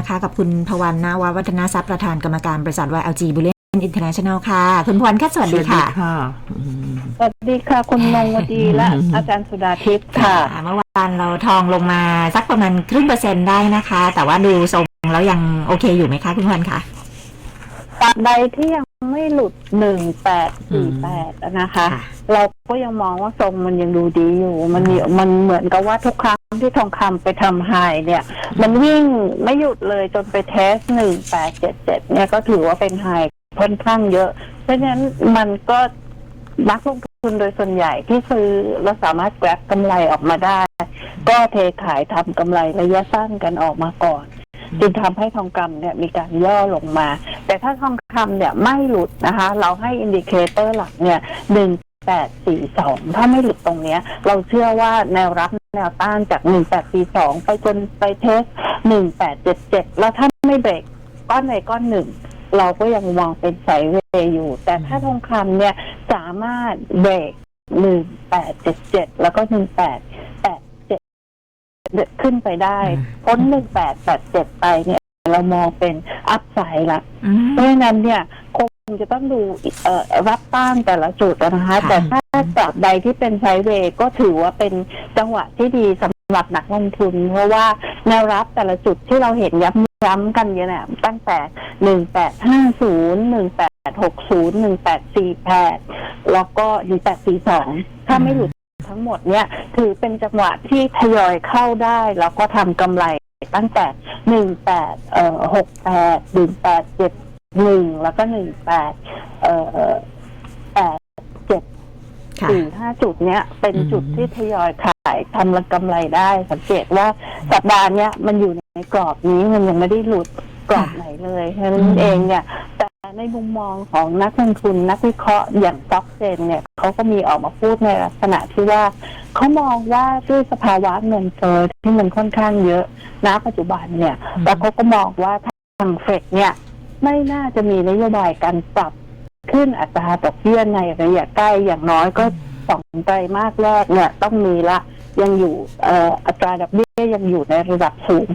นะคะ กับคุณพวันนาวาวัฒนาทรัพย์ประธานกรรมการบริษัท YLG Bullion International ค่ะ คุณพวันค่ะสวัสดีค่ะอืมสวัสดีค่ะ คุณนงวดีและอืมอาจารย์สุดาทิพย์ค่ะ เมื่อวานเราทองลงมาสักประมาณครึ่งเปอร์เซ็นต์ได้นะคะ แต่ว่าดูทรงแล้วยังโอเคอยู่ไหมคะ คุณพวันคะตราบใดที่ยังไม่หลุดหนึ่งแปดสี่แปดนะคะค่ะเรา ก็ยังมองว่าทรงมันยังดูดีอยู่ มันมีมันเหมือนกับว่าทุกครั้งที่ทองคำไปทำไฮเนี่ย มันวิ่งไม่หยุดเลยจนไปเทสหนึ่งแปดเจ็ดเจ็ดเนี่ยก็ถือว่าเป็นไฮค่อนข้างเยอะ เพราะฉะนั้นมันก็นักลงทุนโดยส่วนใหญ่ที่ซื้อเราสามารถแกร็บกำไรออกมาได้ ก็เทขายทำกำไรระยะสั้นกันออกมาก่อน จึงทำให้ทองคำเนี่ยมีการย่อลงมา แต่ถ้าทองคำเนี่ยไม่หลุดนะคะ เราให้อินดิเคเตอร์หลักเนี่ยหนึ่ง แปดสี่สองถ้าไม่หลุดตรงเนี้ย เราเชื่อว่าแนวรับแนวต้านจากหนึ่งแปดสี่สองไปจนไปเทสหนึ่งแปดเจ็ดเจ็ดแล้วถ้าไม่เบรกก้อนใดก้อนหนึ่ง เราก็ยังมองเป็นไซด์เวย์อยู่ แต่ถ้าทองคำเนี่ยสามารถเบรกหนึ่งแปดเจ็ดเจ็ดแล้วก็หนึ่งแปดแปดเจ็ดขึ้นไปได้อืมพ้นหนึ่งแปดแปดเจ็ดไปเนี่ย เรามองเป็นอัพไซด์ละอืมเพราะฉะนั้นเนี่ยค งจะต้องดูเอ่อรับต้านแต่ละจุดนะคะค่ะแต่ถ้าตราบใดที่เป็นไซด์เวย์ก็ถือว่าเป็นจังหวะที่ดีสำหรับนักลงทุน เพราะว่าแนวรับแต่ละจุดที่เราเห็นย้ำย้ำกันเนี่ยตั้งแต่หนึ่งแปดห้าศูนย์หนึ่งแปดหกศูนย์หนึ่งแปดสี่แปดแล้วก็หนึ่งแปดสี่สองถ้าไม่หลุดทั้งหมดเนี่ยถือเป็นจังหวะที่ทยอยเข้าได้ แล้วก็ทำกำไรตั้งแต่หนึ่งแปดเอ่อหกแปดหนึ่งแปดเจ็ด หนึ่งแล้วก็หนึ่งแปดเอ่อแปดเจ็ดค่ะ สี่ห้าจุดเนี้ย เป็นอืมจุดที่ทยอยขายทำกำไรได้ สังเกตว่าสัปดาห์เนี้ยมันอยู่ในกรอบนี้มันยังไม่ได้หลุดกรอบไหนเลยเพราะฉะนั้นเองเนี่ย แต่ในมุมมองของนักลงทุนนักวิเคราะห์อย่างซ็อกเซนเนี่ยเขาก็มีออกมาพูดในลักษณะที่ว่า เขามองว่าด้วยสภาวะเงินเฟ้อที่มันค่อนข้างเยอะณปัจจุบันเนี่ยอืมแล้วเขาก็มองว่าทางเฟดเนี่ย ไม่น่าจะมีนโยบายการปรับขึ้นอัตราดอกเบี้ยในระยะใกล้อย่างน้อยก็สองไตรมาสแรกเนี่ยต้องมีละ ยังอยู่เอ่ออัตราดอกเบี้ยยังอยู่ในระดับสูง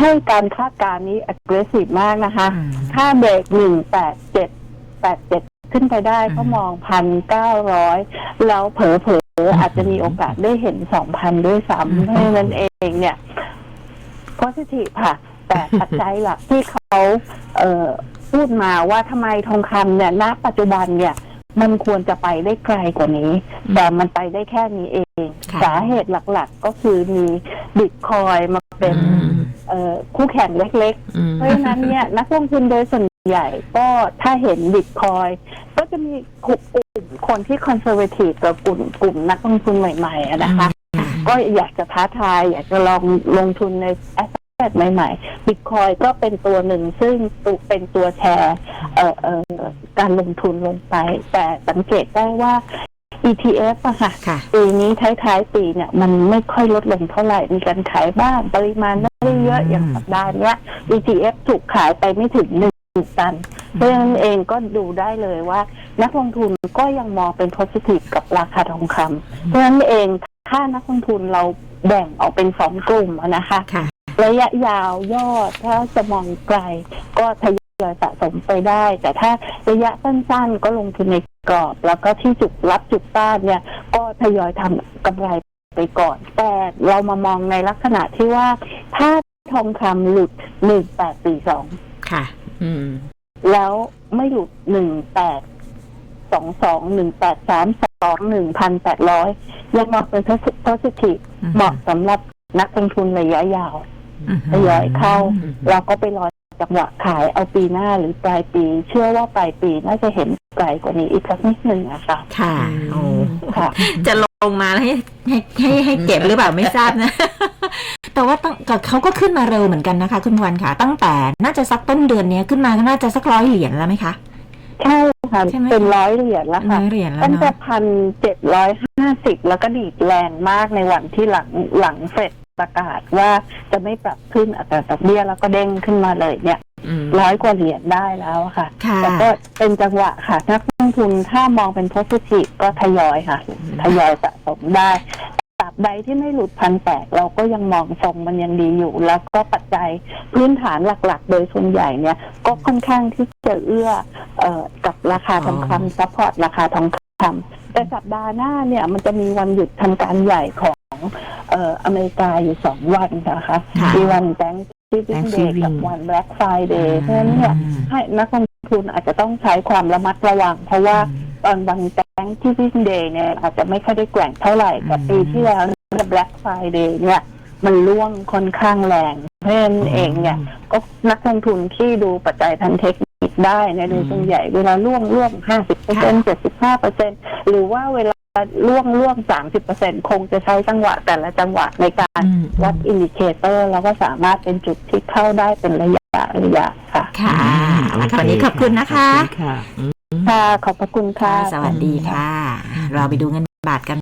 ให้การคาดการณ์นี้ aggressive มากนะคะอืมถ้าเบรกหนึ่งแปดเจ็ดแปดเจ็ดขึ้นไปได้อืมก็มองพันเก้าร้อยแล้วเผลอเผลอๆอาจจะมีโอกาสได้เห็นสองพันด้วยซ้ำเพราะฉะนั้นเองเนี่ย positive ค่ะ แต่ปัจจัยหลักที่เขาเอ่อพูดมาว่าทำไมทองคำเนี่ยณปัจจุบันเนี่ย มันควรจะไปได้ไกลกว่านี้ แต่มันไปได้แค่นี้เองค่ะสาเหตุหลักๆก็คือมีบิตคอยมาเป็นอืมเอ่อคู่แข่งเล็กๆ เพราะฉะนั้นเนี่ยนักลงทุนโดยส่วนใหญ่ก็ถ้าเห็นบิตคอยก็จะมีกลุ่มคนที่คอนเซอร์เวทีฟกับกลุ่มกลุ่มนักลงทุนใหม่ๆอะนะคะค่ะก็อยากจะท้าทายอยากจะลองลงทุนในแอส เซทใหม่ๆบิตคอยก็เป็นตัวหนึ่งซึ่งตัวเป็นตัวแชร์เอ่อเอ่อการลงทุนลงไป แต่สังเกตได้ว่า ETF อะค่ะค่ะ ปีนี้ท้ายๆ ปีเนี่ย มันไม่ค่อยลดลงเท่าไหร่ มีการขายบ้างปริมาณไม่ได้เยอะอย่างสัปดาห์เนี้ย ETF ถูกขายไปไม่ถึงหนึ่งตันเพราะฉะนั้นเองก็ดูได้เลยว่า นักลงทุนก็ยังมองเป็น positive กับราคาทองคำเพราะฉะนั้นเองถ้านักลงทุนเราแบ่งออกเป็นสองกลุ่มอะนะคะค่ะ ระยะยาวยอดถ้าจะมองไกล ก็ทยอยสะสมไปได้ แต่ถ้าระยะสั้นๆ ก็ลงทุนในกรอบ แล้วก็ที่จุดรับจุดต้านเนี่ย ก็ทยอยทำกำไรไปก่อน แต่เรามามองในลักษณะที่ว่า ถ้าทองคำหลุดหนึ่งแปดสี่สองค่ะ อืม แล้วไม่หลุดหนึ่งแปดสองสองหนึ่งแปดสามสองหนึ่งพันแปดร้อยยังมองเป็น positive อืมเหมาะสำหรับนักลงทุนระยะยาวอืม ทยอยเข้าอืมเราก็ไปรอจังหวะขายเอาปีหน้าหรือปลายปี เชื่อว่าปลายปีน่าจะเห็นไกลกว่านี้อีกสักนิดหนึ่งอะค่ะค่ะโอ้ค่ะ จะลงมาแล้วให้ให้ให้ให้เก็บหรือเปล่าไม่ทราบนะ แต่ว่าตั้งก็เขาก็ขึ้นมาเร็วเหมือนกันนะคะ คุณวันค่ะ ตั้งแต่น่าจะสักต้นเดือนเนี้ยขึ้นมาก็น่าจะสักร้อยเหรียญแล้วไหมคะใช่ค่ะใช่ไหมเป็นร้อยเหรียญแล้วร้ค่ะอยเหรียญแล้วตั้งแต่เนาะพันเจ็ดร้อยห้าสิบแล้วก็ดีดแรงมากในวันที่หลังหลังเฟด ประกาศว่าจะไม่ปรับขึ้นอัตราดอกเบี้ยแล้วก็เด้งขึ้นมาเลยเนี่ยอืมร้อยกว่าเหรียญได้แล้วค่ะค่ะ แต่ก็เป็นจังหวะค่ะ นักลงทุนถ้ามองเป็น positive ก็ทยอยค่ะ ทยอยสะสมได้ตราบใดที่ไม่หลุดพันแปดเราก็ยังมองทรงมันยังดีอยู่ แล้วก็ปัจจัยพื้นฐานหลักๆ โดยส่วนใหญ่เนี่ย ก็ค่อนข้างที่จะเอื้อเอ่อกับราคาทองอ๋อคำซัพพอร์ตราคาทองคำแต่สัปดาห์หน้าเนี่ยมันจะมีวันหยุดทางการใหญ่ของ เอ่ออเมริกาอยู่สองวันนะคะค่ะมีวันแ a n k s g i v i n g Day กับวัน Black Friday เพราะฉะนั้นเนี่ยให้นักลงทุนอาจจะต้องใช้ความระมัดระวัง เพราะว่าตอนวันแ a n k s g i v i n g Day เนี่ยอาจจะไม่ค่อยได้แกว่งเท่าไหร่แต่อืมปีที่แล้วเนี่ย Black Friday เนี่ย มันร่วงค่อนข้างแรง เพราะฉะนั้นเองเนี่ย ก็นักลงทุนที่ดูปัจจัยทางเทคนิคได้ในโดยส่วนใหญ่เวลาล่วงล่วงห้าสิบเปอร์เซ็นเจ็ดสิบห้าเปอร์เซ็นหรือว่าเวลา ล่วงล่วงสามสิบเปอร์เซ็นคงจะใช้จังหวะแต่ละจังหวะในการอืมวัดอินดิเคเตอร์แล้วก็สามารถเป็นจุดที่เข้าได้เป็นระยะระยะค่ะ ค่ะแล้ววันนี้ขอบคุณนะคะขอบณค่ะอืมค่ะ ขอบพระคุณค่ะ สวัสดีค่ะ เราไปดูเงินบาทกัน